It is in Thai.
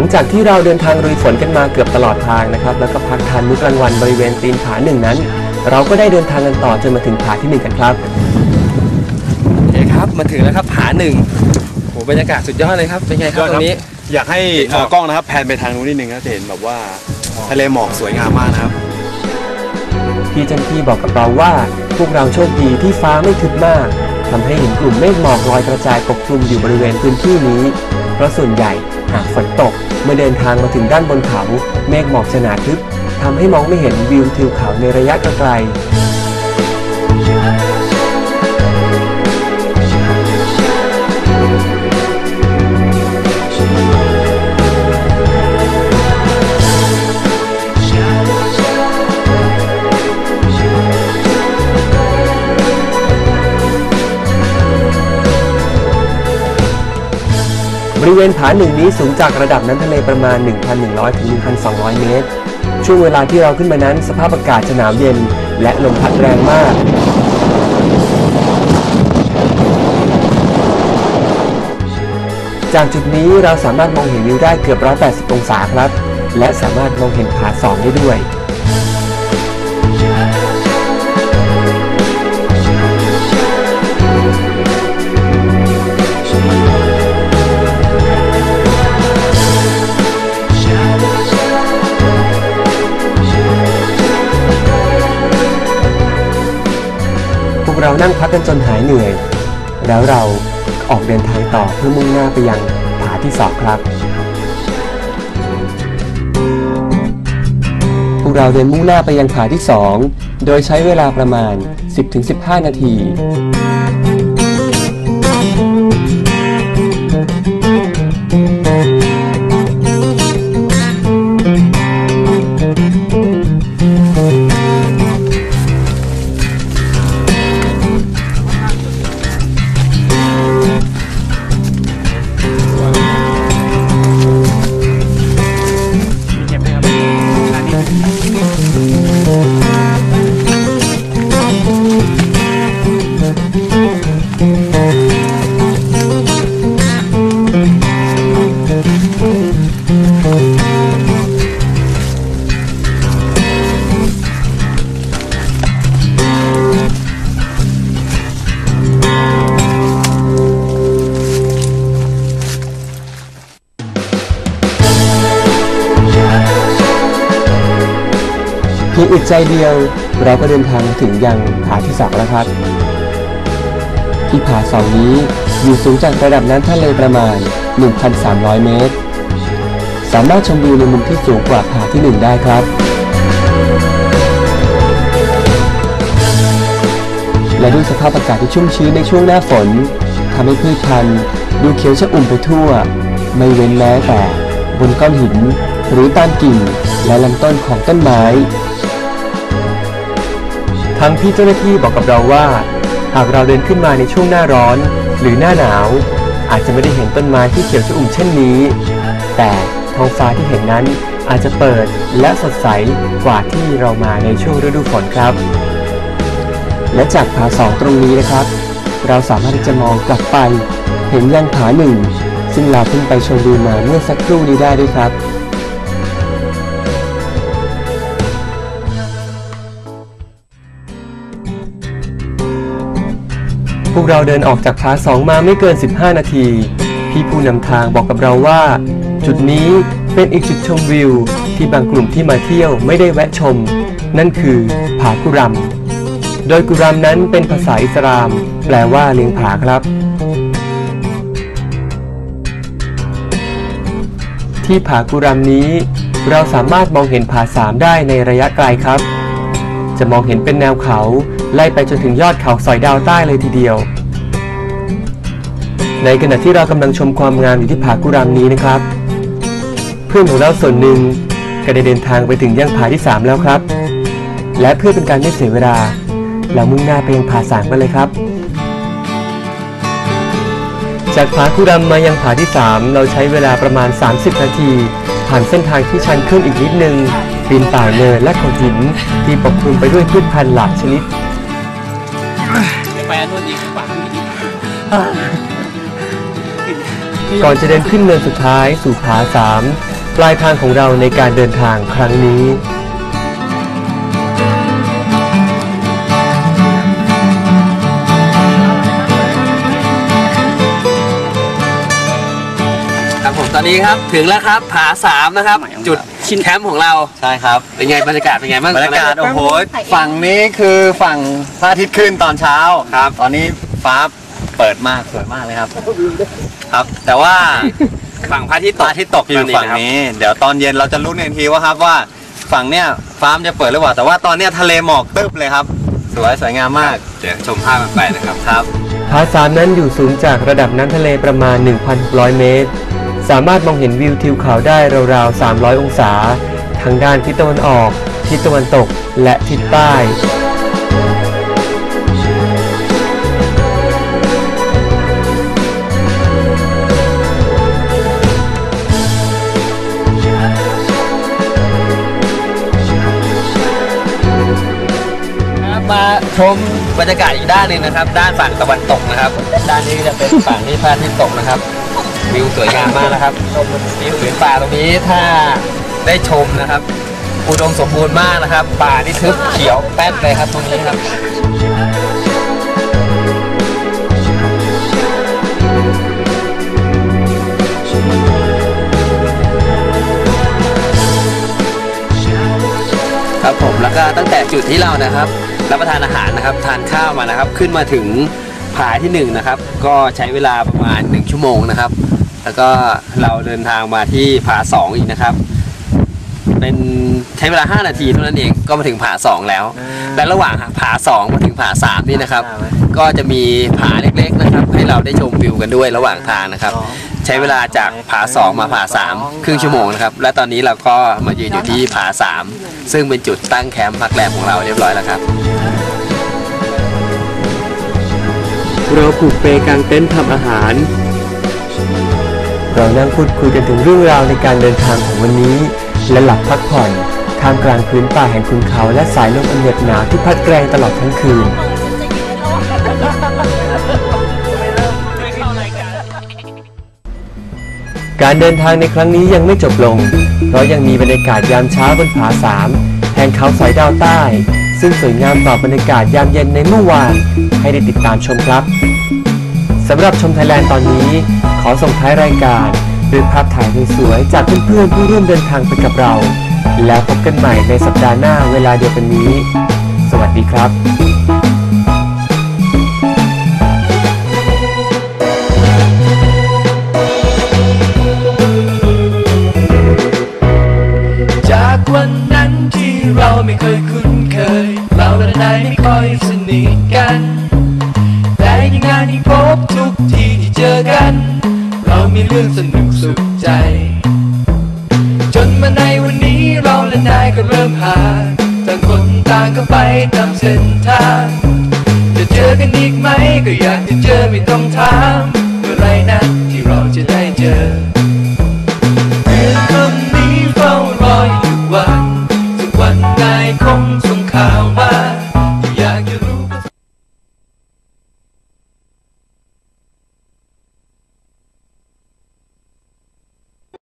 ลังจากที่เราเดินทางลุยฝนกันมาเกือบตลอดทางนะครับ แล้วก็พักทานมื้อกลางวันบริเวณตีนผาหนึ่งนั้น เราก็ได้เดินทางกันต่อจนมาถึงผาที่หนึ่งกันครับโอเคครับมาถึงแล้วครับผาหนึ่งโหบรรยากาศสุดยอดเลยครับเป็นไงครับตรงนี้ อยากให้เอ่อกล้องนะครับแพนไปทางนู้นนิดนึงนะจะเห็นแบบว่าทะเลหมอกสวยงามมากนะครับ พี่เจันที่บอกกับเราว่า พวกเราโชคดีที่ฟ้าไม่ทึบมากทำให้เห็นกลุ่มเมฆหมอกลอยกระจายปกคลุมอยู่บริเวณพื้นที่นี้ เพราะส่วนใหญ่ หากฝนตก เมื่อเดินทางมาถึงด้านบนเขา เมฆหมอกชนาทึบทำให้มองไม่เห็นวิวทิวเขาในระยะไกล ริเวณผาหนึ่งนี้สูงจากระดับน้ำทะเลประมาณ 1,100 ถึง 1,200 เมตร ช่วงเวลาที่เราขึ้นมานั้นสภาพอากาศจะหนาวเย็น และลมพัดแรงมาก จากจุดนี้เราสามารถมองเห็นวิวได้เกือบ 180 องศาครับ และสามารถมองเห็นผาสองได้ด้วย นั่งพักกันจนหายเหนื่อย แล้วเราออกเดินทางต่อเพื่อมุ่งหน้าไปยังผาที่สองครับพวกเราเดินมุ่งหน้าไปยังผาที่สองโดยใช้เวลาประมาณ 10-15 นาที พียงอึดใจเดียว เราก็เดินทางถึงยังผาที่สองแล้วครับที่ผาสองนี้อยู่สูงจากระดับน้ำทะเลประมาณ 1,300 เมตร สามารถชมวิวในมุมที่สูงกว่าผาที่หนึ่งได้ครับ และด้วยสภาพอากาศที่ชุ่มชื้นในช่วงหน้าฝนทำให้พืชพันธุ์ดูเขียวชอุ่มไปทั่ว ไม่เว้นแม้แต่บนก้อนหินหรือตามกิ่งและลำต้นของต้นไม้ ทั้งพี่เจ้าหน้าที่บอกกับเราว่า หากเราเดินขึ้นมาในช่วงหน้าร้อน หรือหน้าหนาว อาจจะไม่ได้เห็นต้นไม้ที่เขียวชอุ่มเช่นนี้ แต่ท้องฟ้าที่เห็นนั้นอาจจะเปิดและสดใสกว่าที่เรามาในช่วงฤดูฝนครับ และจากผาสองตรงนี้นะครับ เราสามารถที่จะมองกลับไป เห็นยังผาหนึ่งซึ่งเราเพิ่งไปชมวิวมาเมื่อสักครู่นี้ได้ด้วยครับ วกเราเดินออกจากผาสองมาไม่เกิน 15 นาที พี่ผู้นำทางบอกกับเราว่า จุดนี้เป็นอีกจุดชมวิว ที่บางกลุ่มที่มาเที่ยวไม่ได้แวะชม นั่นคือผากุรัม โดยกุรัมนั้นเป็นภาษาอิสลาม แปลว่าเลี้ยงผาครับ ที่ผากุรัมนี้ เราสามารถมองเห็นผาสามได้ในระยะไกลครับ จะมองเห็นเป็นแนวเขาไล่ไปจนถึงยอดเขาสอยดาวใต้เลยทีเดียว ในขณะที่เรากำลังชมความงามอยู่ที่ผากุรัมนี้นะครับ เพื่อนของเราส่วนหนึ่งก็ได้เดินทางไปถึงยังผาที่ 3 แล้วครับ และเพื่อเป็นการไม่เสียเวลา เรามุ่งหน้าไปยังผาสามกันเลยครับ จากผากุรัมมายังผาที่ 3 เราใช้เวลาประมาณ 30 นาที ผ่านเส้นทางที่ชันขึ้นอีกนิดนึง ปีนป่ายเนินและโขดหินที่ปกคลุมไปด้วยพืชพันธุ์หลากชนิด ไปอันนู้นอีกฝั่งอีกก่อนจะเดินขึ้นเนินสุดท้ายสู่ผาสามปลายทางของเราในการเดินทางครั้งนี้ ครับผมตอนนี้ครับถึงแล้วครับผาสามนะครับ จุด ชินแคมป์ของเรา ใช่ครับ เป็นไงบรรยากาศเป็นไงบ้างบรรยากาศโอ้โหฝั่งนี้คือฝั่งพระอาทิตย์ขึ้นตอนเช้าครับ ตอนนี้ฟ้าเปิดมากสวยมากเลยครับ ครับ แต่ว่าฝั่งพระอาทิตย์พตระกอาทิตย์ตกอยู่ฝั่งะครับนี้ เดี๋ยวตอนเย็นเราจะลุ้นกันอีกทีว่าครับว่าฝั่งเนี้ยฟ้ามันจะเปิดหรือเปล่า แต่ว่าตอนเนี้ยทะเลหมอกตึ๊บเลยครับ สวยสวยงามมาก เดี๋ยวชมภาพมันไปนะครับครับผาสามนั้นอยู่สูงจากระดับน้ำทะเลประมาณ 1,600 เมตร สามารถมองเห็นวิวทิวเขาได้ราวๆ 300 องศาทางด้านทิศตะวันออก ทิศตะวันตก และทิศใต้ครับมาชมบรรยากาศอีกด้านหนึ่งนะครับ ด้านฝั่งตะวันตกนะครับ ด้านนี้จะเป็นฝั่งที่พระอาทิตย์ตกนะครับ วิวสวยงามมากนะครับชมวิวผืนป่าตรงนี้ถ้าได้ชมนะครับอุดมสมบูรณ์มากนะครับ ป่านี่ทึบเขียวแป๊ดเลยครับตรงนี้ครับครับผมแล้วก็ตั้งแต่จุดที่เรานะครับรับประทานอาหารนะครับทานข้าวมานะครับ ขึ้นมาถึงผาที่หนึ่งนะครับก็ใช้เวลาประมาณ 1 ชั่วโมงนะครับ แล้วก็เราเดินทางมาที่ผาสองอีกนะครับ เป็นใช้เวลา 5 นาทีเท่านั้นเองก็มาถึงผาสองแล้ว และระหว่างผาสองมาถึงผาสามนี่นะครับ ก็จะมีผาเล็กๆนะครับ ให้เราได้ชมวิวกันด้วยระหว่างทางนะครับ ใช้เวลาจากผาสองมาผาสามครึ่งชั่วโมงนะครับ และตอนนี้เราก็มายืนอยู่ที่ผาสามซึ่งเป็นจุดตั้งแคมป์พักแรมของเราเรียบร้อยแล้วครับเราผูกเปกางเต็นท์ทำอาหาร เรานั่งพูดคุยกันถึงเรื่องราวในการเดินทางของวันนี้ และหลับพักผ่อนท่ามกลางพื้นป่าแห่งคุณเขาและสายลมอันเหน็บหนาวที่พัดแรงตลอดทั้งคืน การเดินทางในครั้งนี้ยังไม่จบลง เพราะยังมีบรรยากาศยามเช้าบนผาสามแห่งเขาสอยดาวใต้ ซึ่งสวยงามต่อบรรยากาศยามเย็นในเมื่อวานให้ได้ติดตามชมครับ สำหรับชมไทยแลนด์ตอนนี้ ขอส่งท้ายรายการด้วยภาพถ่ายสวยๆจากเพื่อนๆผู้ร่วมเดินทางไปกับเรา แล้วพบกันใหม่ในสัปดาห์หน้าเวลาเดียวกันนี้ สวัสดีครับ มีเรื่องสนุกสุขใจ จนมาในวันนี้เราและนายก็เริ่มหาต่างคนต่างก็ไปตามเส้นทาง จะเจอกันอีกไหมก็อยากจะเจอไม่ต้องถาม เมื่อไรนะที่เราจะได้เจอ